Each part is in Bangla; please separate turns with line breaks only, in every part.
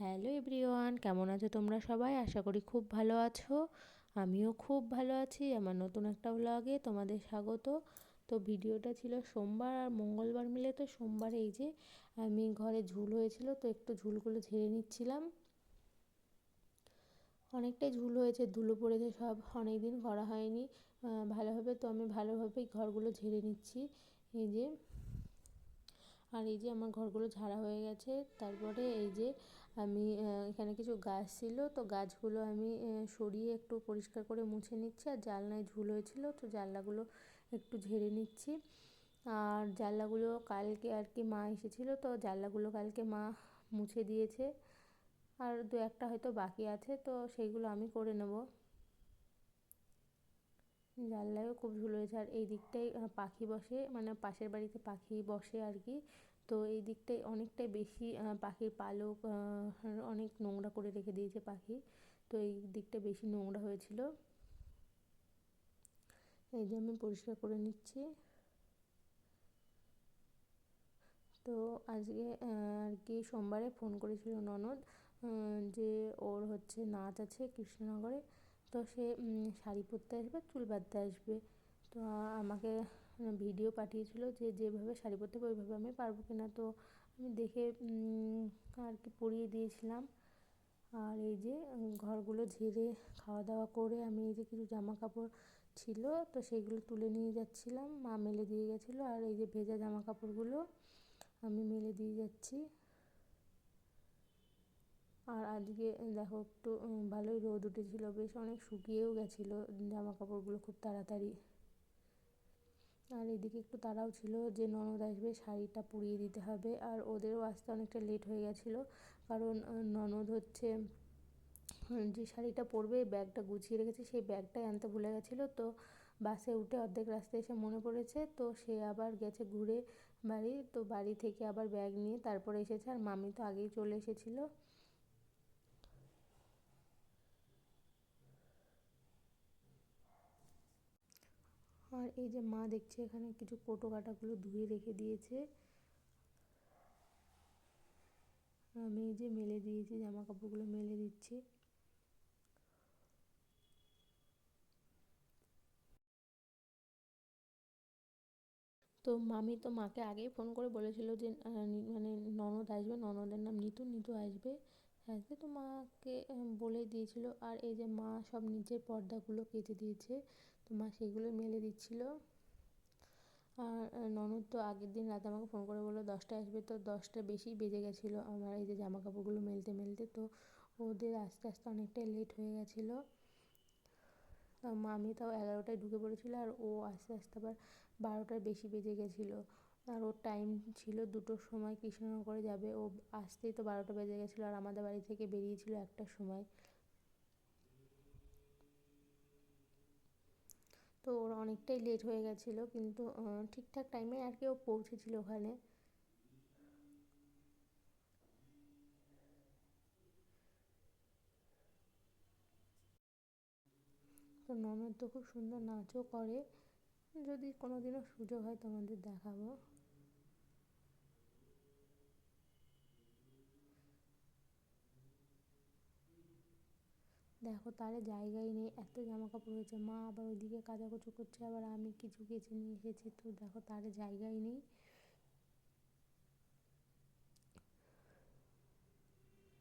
হ্যালো এভরিওয়ান, কেমন আছো তোমরা সবাই? আশা করি খুব ভালো আছো। আমিও খুব ভালো আছি। আমার নতুন একটা ব্লগে তোমাদের স্বাগত। তো ভিডিওটা ছিল সোমবার আর মঙ্গলবার মিলে তো সোমবার এই যে আমি ঘরে ঝুল হয়েছিল, তো একটু ঝুলগুলো ঝেড়ে নিচ্ছিলাম। অনেকটাই ঝুল হয়েছে, ধুলো পড়েছে সব অনেক দিন করা হয়নি ভালোভাবে তো আমি ভালোভাবেই ঘরগুলো ঝেড়ে নিচ্ছি। এই যে আর এই যে আমার ঘরগুলো ঝাড়া হয়ে গেছে। তারপরে এই যে আমি এখানে কিছু গাছ ছিল, তো গাছগুলো আমি সরিয়ে একটু পরিষ্কার করে মুছে নিচ্ছি। আর জালনায় ঝুল হয়েছিল, তো জানলাগুলো একটু ঝেড়ে নিচ্ছি। আর জানলাগুলো কালকে আর কি মা এসেছিল, তো জানলাগুলো কালকে মা মুছে দিয়েছে। আর দু একটা হয়তো বাকি আছে, তো সেইগুলো আমি করে নেব। জানলায়ও খুব ঝুল হয়েছে আর এই দিকটাই পাখি বসে মানে পাশের বাড়িতে পাখি বসে আর কি। তো এই দিকটায় অনেকটাই বেশি পাখির পালক অনেক নোংরা করে রেখে দিয়েছে পাখি। তো এই দিকটা বেশি নোংরা হয়েছিল। এই যে আমি পরিষ্কার করে নিচ্ছি। তো আজকে আর কি সোমবারে ফোন করেছিল ননদ যে ওর হচ্ছে নাচ আছে কৃষ্ণনগরে। তো সে শাড়ি পরতে আসবে, চুল বাঁধতে আসবে। তো আমাকে ভিডিও পাঠিয়েছিল যে যেভাবে শাড়ি পরতে হবে, ওইভাবে আমি পারব কি না তো আমি দেখে আর কি পরিয়ে দিয়েছিলাম। আর এই যে ঘরগুলো ঝেড়ে খাওয়া দাওয়া করে আমি এই যে কিছু জামা কাপড় ছিল, তো সেগুলো তুলে নিয়ে যাচ্ছিলাম। মা মেলে দিয়ে গেছিল, আর এই যে ভেজা জামা কাপড়গুলো আমি মেলে দিয়ে যাচ্ছি। আর আজকে, দেখো, একটু ভালোই রোদ উঠেছিল, বেশ অনেক শুকিয়েও গেছিল জামা কাপড়গুলো খুব তাড়াতাড়ি। আর এদিকে একটু তারাও ছিল যে, ননদ আসবে, শাড়িটা পরিয়ে দিতে হবে, আর ওদেরও আসতে অনেকটা লেট হয়ে গেছিল, কারণ ননদ হচ্ছে যে শাড়িটা পরবে, ব্যাগটা গুছিয়ে রেখেছে, সেই ব্যাগটাই আনতে ভুলে গেছিল, তো বাসে উঠে অর্ধেক রাস্তায় এসে মনে পড়েছে, তো সে আবার গেছে ঘুরে বাড়ি, তো বাড়ি থেকে আবার ব্যাগ নিয়ে তারপরে এসেছে, আর মামি তো আগেই চলে এসেছিল। আর এই যে মা দেখছে এখানে কিছু কোটো কাটাগুলো ধুয়ে রেখে দিয়েছে। আমি এই যে মেলে দিয়েছি জামা কাপড়গুলো মেলে দিচ্ছি। তো মামি তো মাকে আগেই ফোন করে বলেছিল যে মানে ননদ আসবে, ননদের নাম নিতু নিতু আসবে। আসবে তো মাকে বলে দিয়েছিল, আর এই যে মা সব নিচের পর্দাগুলো কেটে দিয়েছে, তো মা সেগুলো মেলে দিচ্ছিল। আর ননদ তো আগের দিন রাতে আমাকে ফোন করে বলল, দশটায় আসবে। তো দশটা বেশি বেজে গেছিল আমার এই যে জামা কাপড়গুলো মেলতে মেলতে। তো ওদের আস্তে আস্তে অনেকটাই লেট হয়ে গেছিল। মামি তাও এগারোটায় ঢুকে পড়েছিল, আর ও আস্তে আস্তে আবার বারোটার বেশি বেজে গেছিল। আর ওর টাইম ছিল দুটোর সময় কৃষ্ণনগরে যাবে। ও আসতেই তো বারোটা বেজে গেছিল আর আমাদের বাড়ি থেকে বেরিয়েছিল একটার সময়। তো ওর অনেকটাই লেট হয়ে গেছিল কিন্তু ঠিকঠাক টাইমে আর কি ও পৌঁছেছিল ওখানে। তো ননদ তো খুব সুন্দর নাচও করে। যদি কোনো দিনও সুযোগ হয় তোমাদের দেখাবো। দেখো তারে জায়গাই নেই, এত জামা কাপড় হয়েছে। মা আবার ওইদিকে কাচাকুচো করছে, আবার আমি কিছু কেচে নিয়ে এসেছি। তো দেখো তারে জায়গাই নেই।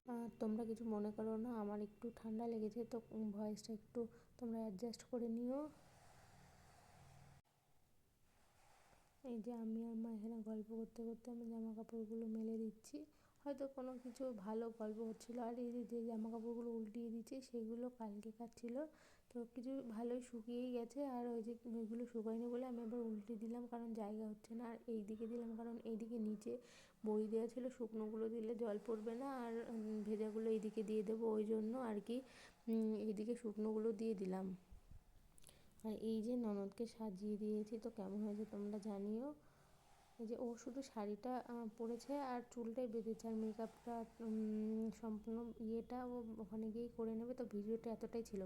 আর তোমরা কিছু মনে করো না, আমার একটু ঠান্ডা লেগেছে, তো ভয়েসটা একটু তোমরা অ্যাডজাস্ট করে নিও। এই যে আমি আর মা এখানে গল্প করতে করতে আমি জামা কাপড়গুলো মেলে দিচ্ছি। হয়তো কোনো কিছু ভালো গল্প হচ্ছিল। আর এই যে জামা কাপড়গুলো উল্টিয়ে দিচ্ছি, সেগুলো কালকেকার ছিল তো কিছু ভালোই শুকিয়েই গেছে। আর ওই যে ওইগুলো শুকায়নি বলে আমি আবার উল্টে দিলাম, কারণ জায়গা হচ্ছে না। আর এই দিকে দিলাম, কারণ এইদিকে নিচে বই দেওয়া ছিল, শুকনোগুলো দিলে জল পড়বে না। আর ভেজাগুলো এইদিকে দিয়ে দেবো ওই জন্য আর কি। এইদিকে শুকনোগুলো দিয়ে দিলাম। আর এই যে ননদকে সাজিয়ে দিয়েছি, তো কেমন হয়েছে তোমরা জানিও। যে ও শুধু শাড়িটা পরেছে আর চুলটাই বেঁধেছে আর মেকআপটা সম্পূর্ণ ইয়েটা ও ওখানে গিয়েই করে নেবে। তো ভিডিওটা এতটাই ছিল।